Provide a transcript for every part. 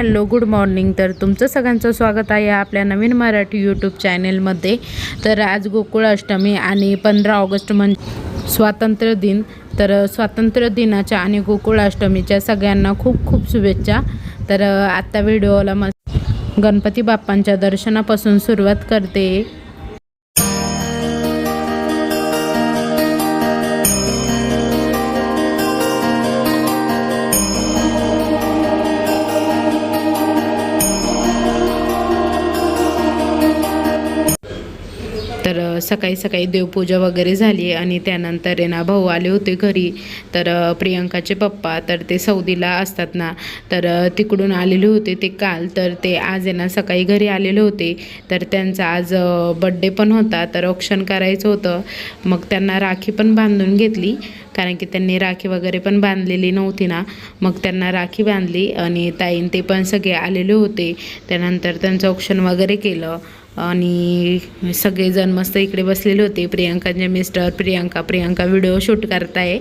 Hello good morning. तर तुमचं सगळ्यांचं स्वागत आहे आपल्या नवीन मराठी यूट्यूब चॅनेलमध्ये. तर आज गोकुळ अष्टमी आणि पंधरा ऑगस्ट म्हणजे स्वातंत्र्य दिन. तर स्वातंत्र्य दिनाच्या आणि गोकुळ अष्टमीच्या सगळ्यांना खूप खूप शुभेच्छा. तर आत्ता व्हिडिओला म गणपती बाप्पांच्या दर्शनापासून सुरुवात करते. सकाळी सकाळी देवपूजा वगैरे झाली आणि त्यानंतर आहे ना भाऊ आले होते घरी. तर प्रियंकाचे पप्पा तर ते सौदीला असतात ना तर तिकडून आलेले होते ते काल. तर ते आज आहे ना सकाळी घरी आलेले होते. तर त्यांचा आज बड्डे पण होता. तर औक्षण करायचं होतं. मग त्यांना राखी पण बांधून घेतली. कारण की त्यांनी राखी वगैरे पण बांधलेली नव्हती ना. मग त्यांना राखी बांधली आणि ताईन ते पण सगळे आलेले होते. त्यानंतर त्यांचं औक्षण वगैरे केलं. आणि सगळेजण मस्त इकडे बसलेले होते. प्रियांकाचे mister Priyanka Priyanka video shoot करताय.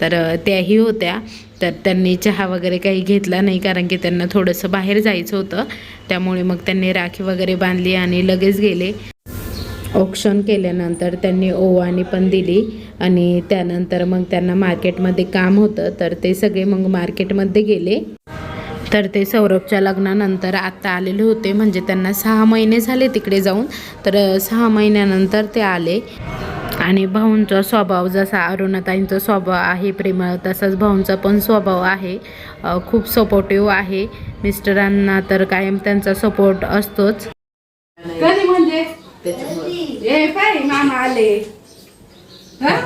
तर त्याही होत्या. तर त्यांनी चहा वगैरे काही घेतला नाही कारण की त्यांना थोडंसं बाहेर जायचं होतं. त्यामुळे मग त्यांनी राखी वगैरे बांधली आणि लगेच गेले. ऑक्शन केल्यानंतर त्यांनी ओवाणी पण दिली आणि त्यानंतर मग त्यांना मार्केटमध्ये काम होतं. तर ते सगळे मग मार्केटमध्ये गेले. तर ते सौरभच्या लग्नानंतर आत्ता आलेले होते. म्हणजे त्यांना सहा महिने झाले तिकडे जाऊन. तर सहा महिन्यानंतर ते आले. आणि भाऊंचा स्वभाव जसा अरुणाताईंचा स्वभाव आहे प्रेमळ तसाच भाऊंचा पण स्वभाव आहे. खूप सपोर्टिव्ह आहे. मिस्टरांना तर कायम त्यांचा सपोर्ट असतोच. कधी म्हणजे? ए मामा आले. हा?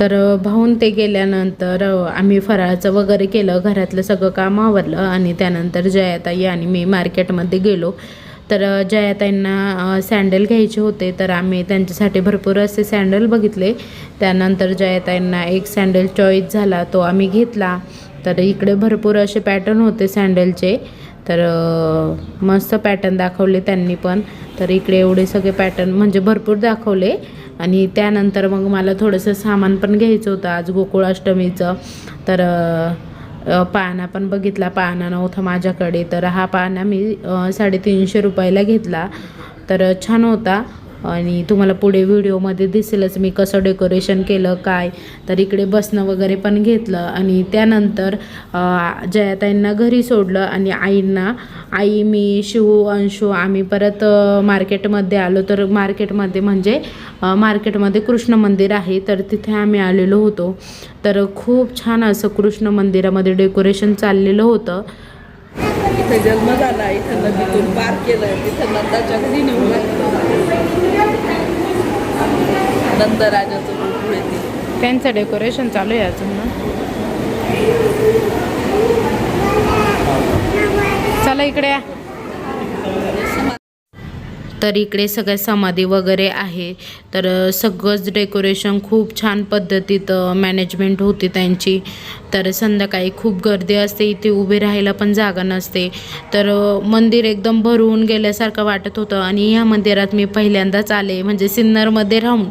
तर भाऊन ते गेल्यानंतर आम्ही फराळाचं वगैरे केलं घरातलं सगळं काम आवरलं आणि त्यानंतर जयाताई आणि मी मार्केटमध्ये गेलो. तर जयाताईंना सँडल घ्यायचे होते तर आम्ही त्यांच्यासाठी भरपूर असे सँडल बघितले. त्यानंतर जयाताईंना एक सँडल चॉईस झाला तो आम्ही घेतला. तर इकडे भरपूर असे पॅटर्न होते सँडलचे तर मस्त पॅटर्न दाखवले त्यांनी पण. तर इकडे एवढे सगळे पॅटर्न म्हणजे भरपूर दाखवले. आणि त्यानंतर मग मला थोडंसं सामान पण घ्यायचं होतं आज गोकुळाष्टमीचं तर अ, पाळणा पण बघितला. पाळणा नव्हता माझ्याकडे. तर हा पाळणा मी साडेतीनशे रुपयाला घेतला. तर छान होता. आणि तुम्हाला पुढे व्हिडिओमध्ये दिसेलच मी कसं डेकोरेशन केलं काय. तर इकडे बसणं वगैरे पण घेतलं आणि त्यानंतर जयाताईंना घरी सोडलं आणि आईंना आई मी शिव अंशू आम्ही परत मार्केटमध्ये आलो. तर मार्केटमध्ये म्हणजे मार्केटमध्ये कृष्ण मंदिर आहे तर तिथे आम्ही आलेलो होतो. तर खूप छान असं कृष्ण मंदिरामध्ये डेकोरेशन चाललेलं होतं. इथे जन्म झाला इथं नदीतून पार केलं तिथं नंदाच्या घरी नेऊन नंद राजाचं गोकुळ येते. त्यांचं डेकोरेशन चालू आहे अजून ना. चला इकडे या. तर इकडे सगळ्या समाधी वगैरे आहे. तर सगळंच डेकोरेशन खूप छान पद्धतीत मॅनेजमेंट होती त्यांची. तर संध्याकाळी खूप गर्दी असते इथे उभे राहायला पण जागा नसते. तर मंदिर एकदम भरून गेल्यासारखं वाटत होतं आणि ह्या मंदिरात मी पहिल्यांदाच आले. म्हणजे सिन्नरमध्ये राहून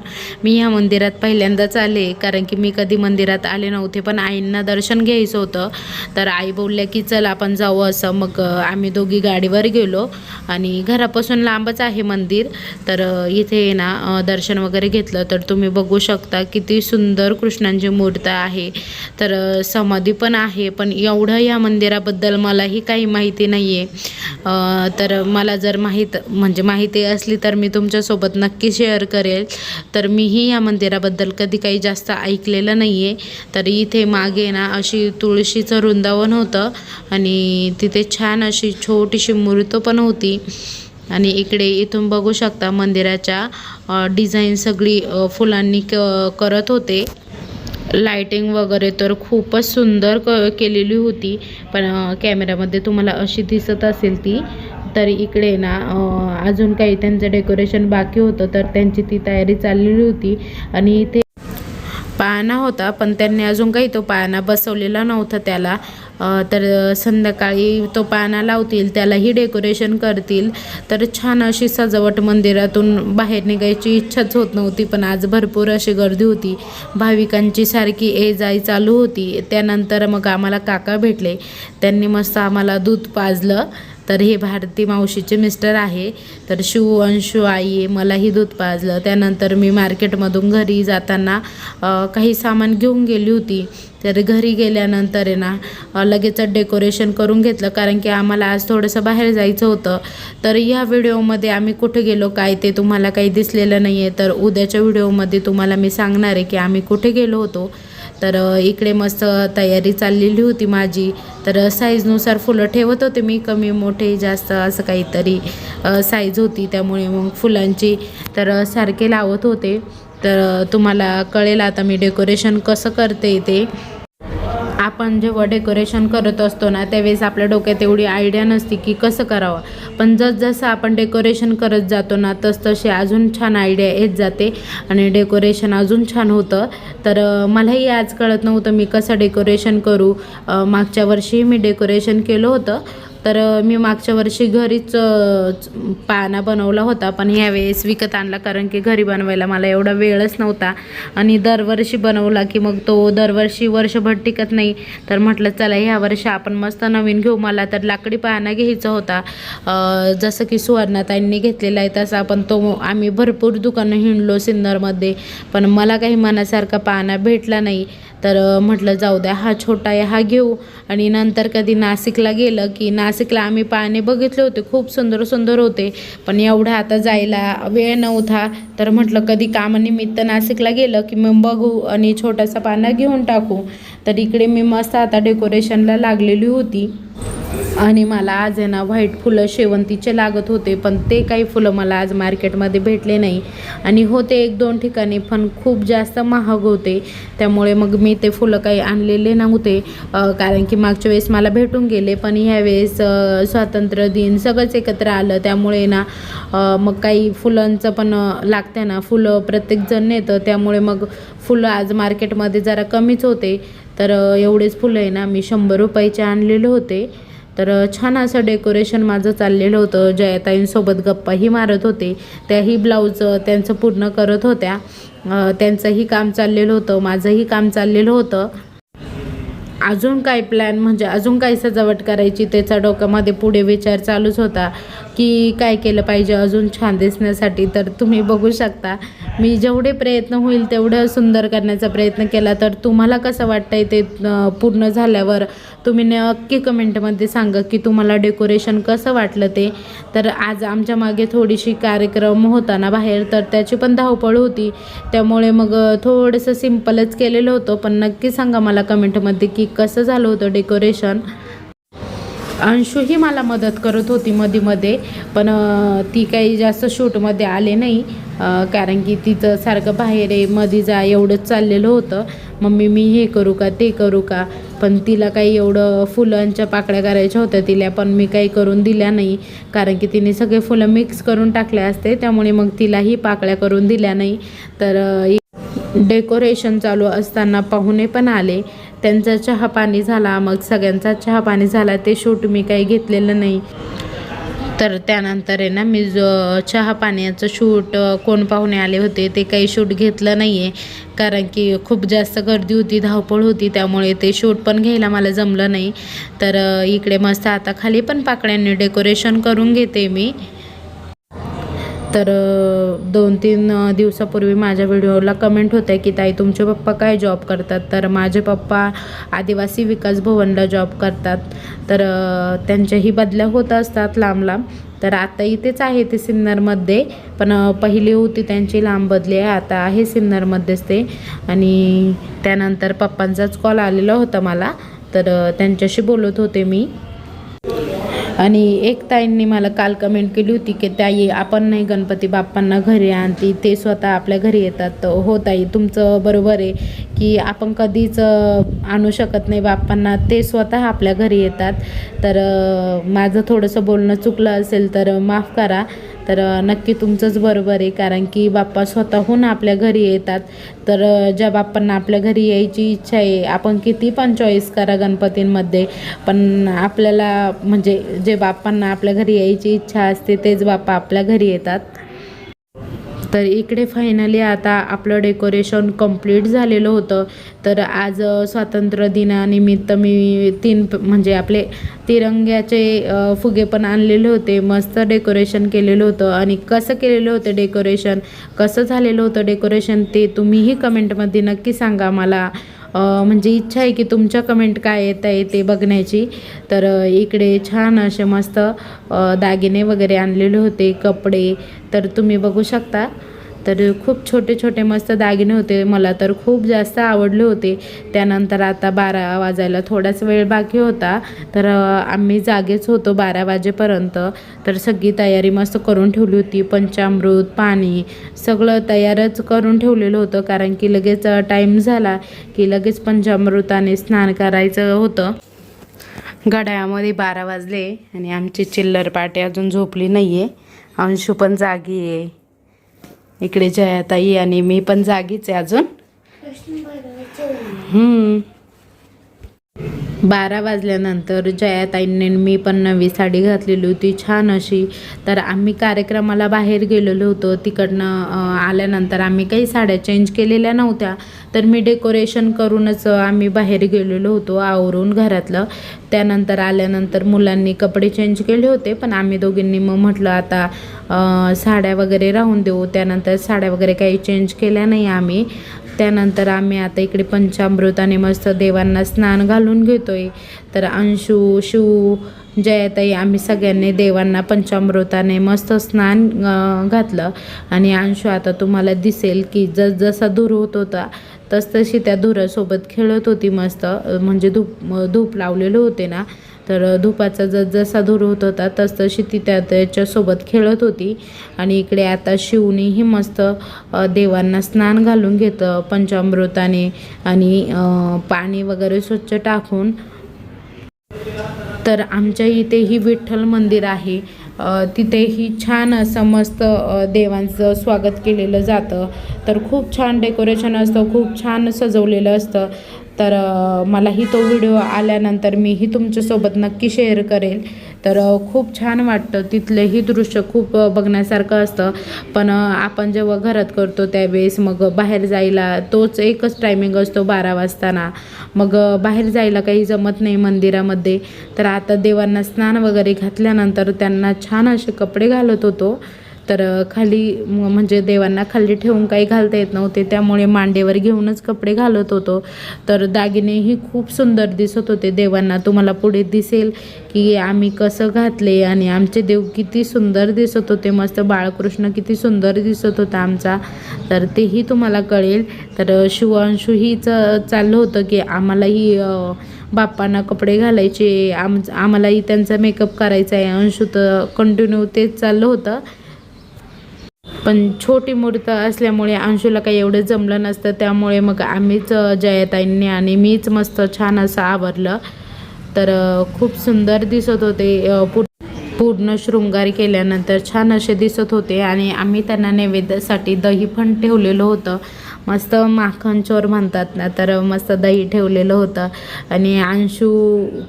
मी ह्या मंदिरात पहिल्यांदाच आले. कारण की मी कधी मंदिरात आले नव्हते पण आईंना दर्शन घ्यायचं होतं. तर आई बोलल्या की चल आपण जाऊ असं. मग आम्ही दोघी गाडीवर गेलो आणि घरापासून लांबच आहे मंदिर. तर इथे ना दर्शन वगैरे घेतलं. तर तुम्ही बघू शकता किती सुंदर कृष्णांची मूर्त आहे. तर समाधी पण आहे पण एवढं या मंदिराबद्दल मलाही काही माहिती नाही आहे तर मला जर माहीत म्हणजे माहिती असली तर मी तुमच्यासोबत नक्की शेअर करेल. तर मीही या मंदिराबद्दल कधी काही जास्त ऐकलेलं नाही आहे तर इथे मागे ना अशी तुळशीचं वृंदावन होतं आणि तिथे छान अशी छोटीशी मूर्त पण होती. आणि इकडे इथून बघू शकता मंदिराच्या डिझाईन सगळी फुलांनी क करत होते. लाइटिंग वगैरे तर खूपच सुंदर क केलेली होती. पण कॅमेऱ्यामध्ये तुम्हाला अशी दिसत असेल ती तर इकडे ना अजून काही त्यांचं डेकोरेशन बाकी होतं तर त्यांची ती तयारी चाललेली होती. आणि इथे पाळणा होता पण त्यांनी अजून काही तो पाळणा बसवलेला नव्हता त्याला. तर संध्याकाळी तो पाना लावतील त्यालाही डेकोरेशन करतील. तर छान अशी सजावट मंदिरातून बाहेर निघायची इच्छाच होत नव्हती पण आज भरपूर अशी गर्दी होती. भाविकांची सारखी ये जाई चालू होती. त्यानंतर मग आम्हाला काका भेटले. त्यांनी मस्त आम्हाला दूध पाजलं. तर हे भारती मावशीचे मिस्टर आहे. तर शिव अंशू आई मलाही दूध पाजलं. त्यानंतर मी मार्केटमधून घरी जाताना काही सामान घेऊन गेली होती. तर घरी गेल्यानंतर आहे ना लगेचच लगेच डेकोरेशन करून घेतलं. कारण की आम्हाला आज थोडंसं बाहेर जायचं होतं. तर या व्हिडिओमध्ये आम्ही कुठे गेलो काय ते तुम्हाला काही दिसलेलं नाही आहे तर उद्याच्या व्हिडिओमध्ये तुम्हाला मी सांगणार आहे की आम्ही कुठे गेलो होतो. तर इकडे मस्त तयारी चाललेली होती माझी. तर साईजनुसार फुलं ठेवत होते मी. कमी मोठे जास्त असं काहीतरी साईज होती. त्यामुळे मग फुलांची तर सारखे लावत होते. तर तुम्हाला कळेल आता मी डेकोरेशन कसं करते ते. आपण जेव्हा डेकोरेशन करत असतो ना त्यावेळेस आपल्या डोक्यात एवढी आयडिया नसते की कसं करावं. पण जसजसं आपण डेकोरेशन करत जातो ना तसतशी अजून छान आयडिया येत जाते आणि डेकोरेशन अजून छान होतं. तर मलाही आज कळत नव्हतं मी कसं डेकोरेशन करू. मागच्या वर्षी मी डेकोरेशन केलं होतं. तर मी मागच्या वर्षी घरीच पाना बनवला होता पण ह्यावेळेस विकत आणला कारण की घरी बनवायला मला एवढा वेळच नव्हता. आणि दरवर्षी बनवला की मग तो दरवर्षी वर्षभर टिकत नाही. तर म्हटलं चला ह्या वर्षी आपण मस्त नवीन घेऊ. मला तर लाकडी पाना घ्यायचा होता. जसं की सुवर्णाताईंनी घेतलेला आहे तसा पण तो आम्ही भरपूर दुकानं हिंडलो सिन्नरमध्ये. पण मला काही मनासारखा पाना भेटला नाही. तर म्हटलं जाऊ द्या हा छोटा आहे हा घेऊ. आणि नंतर कधी नाशिकला गेलं की नाशिकला आम्ही पाने बघितले होते खूप सुंदर सुंदर होते. पण एवढा आता जायला वेळ नव्हता. तर म्हटलं कधी कामानिमित्त नाशिकला गेलं की मग बघू आणि छोटासा पाना घेऊन टाकू. तर इकडे मी मस्त आता डेकोरेशनला लागलेली होती. आणि मला आज आहे ना व्हाईट फुलं शेवंतीचे लागत होते पण ते काही फुलं मला आज मार्केटमध्ये भेटले नाही. आणि होते एक दोन ठिकाणी पण खूप जास्त महाग होते. त्यामुळे मग मी ते फुलं काही आणलेले नव्हते. कारण की मागच्या वेळेस मला भेटून गेले पण ह्यावेळेस स्वातंत्र्य दिन सगळंच एकत्र आलं. त्यामुळे ना मग काही फुलांचं पण लागते ना. फुलं प्रत्येकजण नेतं त्यामुळे मग फुलं आज मार्केटमध्ये जरा कमीच होते. तर एवढेच फुलं आहे ना मी शंभर रुपयाचे आणलेले होते. तर छान असं डेकोरेशन माझं चाललेलं होतं. जयाताईंसोबत गप्पाही मारत होते. त्याही ब्लाऊज त्यांचं पूर्ण करत होत्या. त्यांचंही काम चाललेलं होतं. माझंही काम चाललेलं होतं. अजून काय प्लॅन म्हणजे अजून काय सजावट करायची? त्याचा डोक्यामध्ये पुढे विचार चालूच होता की काय केलं पाहिजे अजून छान दिसण्यासाठी. तर तुम्ही बघू शकता. मी जेवढे प्रयत्न होईल तेवढं सुंदर करण्याचा प्रयत्न केला. तर तुम्हाला कसं वाटतंय ते पूर्ण झाल्यावर? तुम्ही नक्की कमेंटमध्ये सांगा की तुम्हाला डेकोरेशन कसं वाटलं ते. तर आज आमच्या मागे थोडीशी कार्यक्रम होता ना बाहेर तर त्याची पण धावपळ होती. त्यामुळे मग थोडंसं सिम्पलच केलेलं होतं. पण नक्की सांगा मला कमेंटमध्ये की कसं झालं होतं डेकोरेशन? अंशूही मला मदत करत होती मध्ये मध्ये पण ती काही जास्त शूटमध्ये आले नाही कारण की तिचं सारखं बाहेर आहे मध्ये जा एवढंच चाललेलं होतं. मम्मी मी हे करू का ते करू का? पण तिला काही एवढं फुलांच्या पाकळ्या करायच्या होत्या तिला पण मी काही करून दिल्या नाही कारण की तिने सगळे फुलं मिक्स करून टाकले असते त्यामुळे मग तिलाही पाकळ्या करून दिल्या नाही. तर डेकोरेशन चालू असताना पाहुणे पण आले. त्यांचा चहा पाणी झाला. मग सगळ्यांचा चहा पाणी झाला. ते शूट मी काही घेतलेलं नाही. तर त्यानंतर आहे ना मी जो चहा पाण्याचं शूट कोण पाहुणे आले होते ते काही शूट घेतलं नाही आहे कारण की खूप जास्त गर्दी होती धावपळ होती. त्यामुळे ते शूट पण घ्यायला मला जमलं नाही. तर इकडे मस्त आता खाली पण पाकळ्यांनी डेकोरेशन करून घेते मी. तर दोन तीन दिवसापूर्वी माझ्या व्हिडिओला कमेंट होत्या की ताई तुमचे पप्पा काय जॉब करतात? तर माझे पप्पा आदिवासी विकास भवनला जॉब करतात. तर त्यांच्याही बदल्या होत असतात लांब लांब तर आता इथेच आहे ते सिन्नरमध्ये. पण पहिली होती त्यांची लांब बदली आहे. आता आहे सिन्नरमध्येच ते. आणि त्यानंतर पप्पांचाच कॉल आलेला होता मला. तर त्यांच्याशी बोलत होते मी. आणि एक ताईंनी मला काल कमेंट केली होती की ताई आपण नाही गणपती बाप्पांना घरी आणती ते स्वतः आपल्या घरी येतात. तर हो ताई तुमचं बरोबर आहे की आपण कधीच आणू शकत नाही बाप्पांना ते स्वतः आपल्या घरी येतात. तर माझं थोडंसं बोलणं चुकलं असेल तर माफ करा. तर नक्की तुमचंच बरोबर आहे. कारण की बाप्पा स्वतःहून आपल्या घरी येतात. तर ज्या बाप्पांना आपल्या घरी यायची इच्छा आहे आपण किती पण चॉईस करा गणपतींमध्ये. पण आपल्याला म्हणजे जे बाप्पांना आपल्या घरी यायची इच्छा असते तेच बाप्पा आपल्या घरी येतात. तर इकडे फायनली आता आपलं डेकोरेशन कंप्लीट झालेलं होतं. तर आज स्वातंत्र्य दिनानिमित्त मी तीन म्हणजे आपले तिरंग्याचे फुगे पण आणलेले होते. मस्त डेकोरेशन केलेलं होतं. आणि कसं केलेलं होतं डेकोरेशन कसं झालेलं होतं डेकोरेशन ते तुम्हीही कमेंटमध्ये नक्की सांगा मला. म्हणजे इच्छा आहे की तुमच्या कमेंट काय येत आहे ते बघण्याची. तर इकडे छान असे मस्त दागिने वगैरे आणलेले होते कपडे. तर तुम्ही बघू शकता. तर खूप छोटे छोटे मस्त दागिने होते. मला तर खूप जास्त आवडले होते. त्यानंतर आता बारा वाजायला थोडाच वेळ बाकी होता. तर आम्ही जागेच होतो बारा वाजेपर्यंत. तर सगळी तयारी मस्त करून ठेवली होती. पंचामृत पाणी सगळं तयारच करून ठेवलेलं होतं. कारण की लगेच टाईम झाला की लगेच पंचामृताने स्नान करायचं होतं. घड्याळामध्ये बारा वाजले आणि आमची चिल्लर पाटी अजून झोपली नाही आहे अंशू पण जागी आहे. इकडे जयाताई आणि मी पण जागीच आहे अजून हम्म. बारा वाजल्यानंतर जयाताईंनी मी पण नवी साडी घातलेली होती छान अशी. तर आम्ही कार्यक्रमाला बाहेर गेलेलो होतो. तिकडनं आल्यानंतर आम्ही काही साड्या चेंज केलेल्या नव्हत्या. तर मी डेकोरेशन करूनच आम्ही बाहेर गेलेलो होतो आवरून घरातलं. त्यानंतर आल्यानंतर मुलांनी कपडे चेंज केले होते पण आम्ही दोघींनी मग म्हटलं आता साड्या वगैरे राहून देऊ. त्यानंतर साड्या वगैरे काही चेंज केल्या नाही आम्ही. त्यानंतर आम्ही आता इकडे पंचामृताने मस्त देवांना स्नान घालून घेतोय. तर अंशू शिव जयाताई आम्ही सगळ्यांनी देवांना पंचामृताने मस्त स्नान घातलं. आणि अंशू आता तुम्हाला दिसेल की जस जसा धूर होत होता तसतशी त्या धुरासोबत खेळत होती मस्त. म्हणजे धूप धूप लावलेले होते ना. तर धुपाचा जस जसा धूर होत होता तसतशी ती त्या त्याच्यासोबत खेळत होती. आणि इकडे आता शिवनीही मस्त देवांना स्नान घालून घेतं. पंचामृताने आणि पाणी वगैरे स्वच्छ टाकून. तर आमच्या इथेही विठ्ठल मंदिर आहे. तिथेही छान असं मस्त देवांचं स्वागत केलेलं जातं. तर खूप छान डेकोरेशन असतं खूप छान सजवलेलं असतं. तर मलाही तो व्हिडिओ आल्यानंतर मीही तुमच्यासोबत नक्की शेअर करेल. तर खूप छान वाटतं. तिथलंही दृश्य खूप बघण्यासारखं असतं. पण आपण जेव्हा घरात करतो त्यावेळेस मग बाहेर जायला तोच एकच टायमिंग असतो बारा वाजताना. मग बाहेर जायला काही जमत नाही मंदिरामध्ये. तर आता देवांना स्नान वगैरे घातल्यानंतर त्यांना छान असे कपडे घालत होतो. तर खाली म्हणजे देवांना खाली ठेवून काही घालता येत नव्हते. त्यामुळे मांडेवर घेऊनच कपडे घालत होतो. तर दागिनेही खूप सुंदर दिसत होते देवांना. तुम्हाला पुढे दिसेल की आम्ही कसं घातले आणि आमचे देव किती सुंदर दिसत होते. मस्त बाळकृष्ण किती सुंदर दिसत होता आमचा. तर तेही तुम्हाला कळेल. तर शिवांशूही च चाललं होतं की आम्हालाही बाप्पांना कपडे घालायचे. आम आम्हालाही त्यांचा मेकअप करायचा आहे. अंशू तर कंटिन्यू तेच चाललं होतं. पण छोटी मूर्त असल्यामुळे अंशूला काही एवढं जमलं नसतं. त्यामुळे मग आम्हीच जयताईंनी जयाताईंनी आणि मीच मस्त छान असं आवरलं. तर खूप सुंदर दिसत होते पु पूर्ण शृंगार केल्यानंतर छान असे दिसत होते. आणि आम्ही त्यांना नैवेद्यासाठी दही पण ठेवलेलं होतं. मस्त माखन चोर म्हणतात ना तर मस्त दही ठेवलेलं होतं. आणि अंशू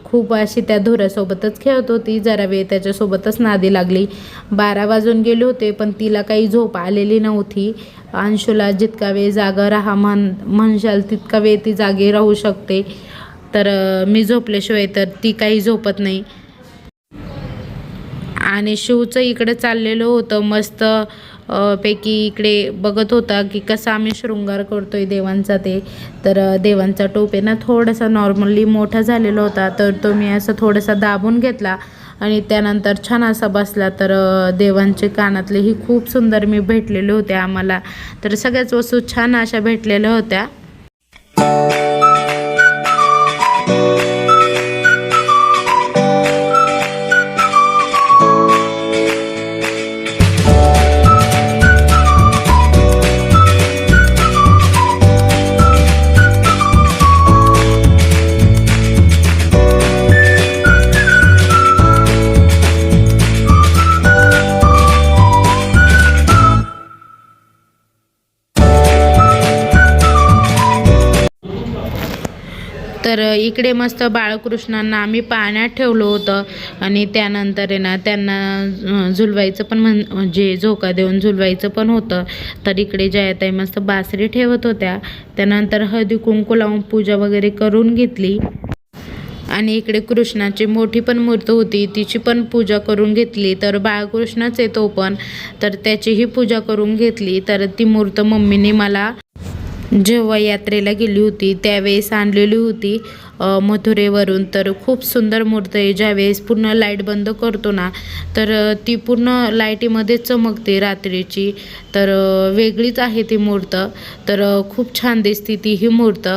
खूप अशी त्या धुऱ्यासोबतच खेळत होती जरा वेळ त्याच्यासोबतच नादी लागली. बारा वाजून गेले होते पण तिला काही झोप आलेली नव्हती. अंशूला जितका वेळ जागा राहा म्हण म्हणशाल तितका वेळ ती जागी राहू शकते. तर मी झोपल्याशिवाय तर ती काही झोपत नाही. आणि शिवचं इकडे चाललेलं होतं मस्त पैकी इकडे बघत होता की कसा आम्ही शृंगार करतोय देवांचा ते. तर देवांचा टोप आहे ना थोडासा नॉर्मली मोठा झालेला होता. तर तो मी असं थोडासा दाबून घेतला आणि त्यानंतर छान असा बसला. तर देवांचे कानातलेही खूप सुंदर मी भेटलेले होते आम्हाला. तर सगळ्याच वस्तू छान अशा भेटलेल्या होत्या. तर इकडे मस्त बाळकृष्णांना आम्ही पाण्यात ठेवलं होतं. आणि त्यानंतर आहे ना त्यांना झुलवायचं पण म्हण म्हणजे झोका देऊन झुलवायचं पण होतं. तर इकडे जयाताई मस्त बासरी ठेवत होत्या. त्यानंतर हळदी कुंकू लावून पूजा वगैरे करून घेतली. आणि इकडे कृष्णाची मोठी पण मूर्त होती. तिची पण पूजा करून घेतली. तर बाळकृष्णच आहे तो पण. तर त्याचीही पूजा करून घेतली. तर ती मूर्त मम्मीने मला जेव्हा यात्रेला गेली होती त्यावेळेस आणलेली होती मथुरेवरून. तर खूप सुंदर मूर्त आहे. ज्यावेळेस पूर्ण लाइट बंद करतो ना तर ती पूर्ण लाईटीमध्ये चमकते रात्रीची. तर वेगळीच आहे ती मूर्त. तर खूप छान दिसते ती ही मूर्त.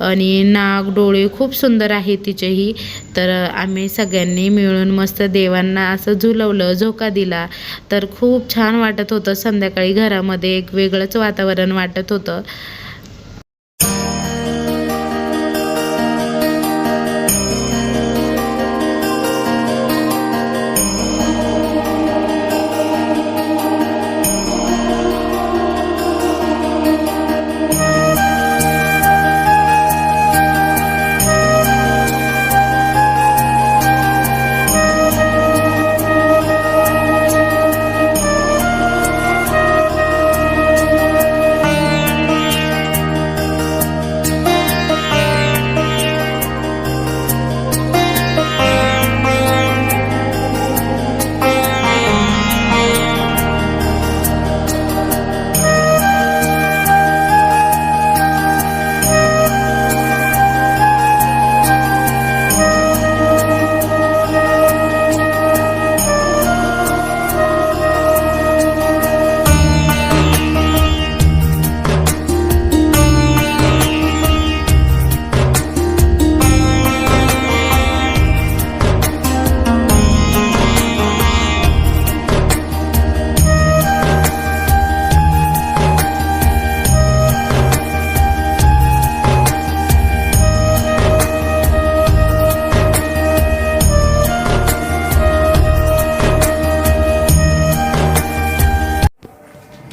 आणि नाक डोळे खूप सुंदर आहे तिचेही. तर आम्ही सगळ्यांनी मिळून मस्त देवांना असं झुलवलं झोका दिला. तर खूप छान वाटत होतं संध्याकाळी घरामध्ये एक वेगळंच वातावरण वाटत होतं.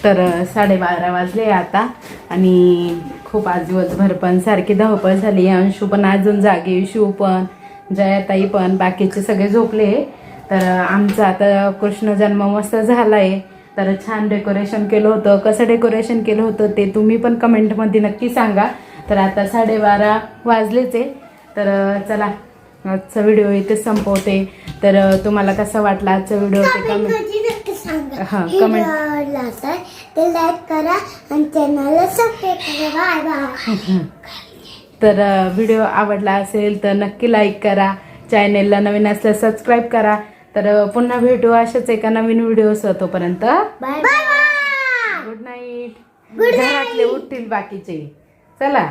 तर साडेबारा वाजले आता आणि खूप आज दिवसभर पण सारखी धावपळ झाली अंशू पण अजून जागे शिव पण जयाताई पण बाकीचे सगळे झोपले तर आमचा आता कृष्ण जन्म मस्त झालाय. तर छान डेकोरेशन केलं होतं. कसं डेकोरेशन केलं होतं ते तुम्ही पण कमेंटमध्ये नक्की सांगा. तर आता साडेबारा वाजलेच आहे. तर चला आजचा व्हिडिओ इथे संपवते. तर तुम्हाला कसा वाटला आजचा व्हिडिओ ते कमेंट सांगा. कमेंट तर लाईक करा आणि चॅनलला सबस्क्राईब करा. बाय तर व्हिडिओ आवडला असेल तर नक्की लाईक करा. चॅनेलला नवीन असल्यास सबस्क्राईब करा. तर पुन्हा भेटू अशाच एका नवीन व्हिडिओ तोपर्यंत. बाय बाय गुड नाईट घरातले उठतील बाकीचे. चला.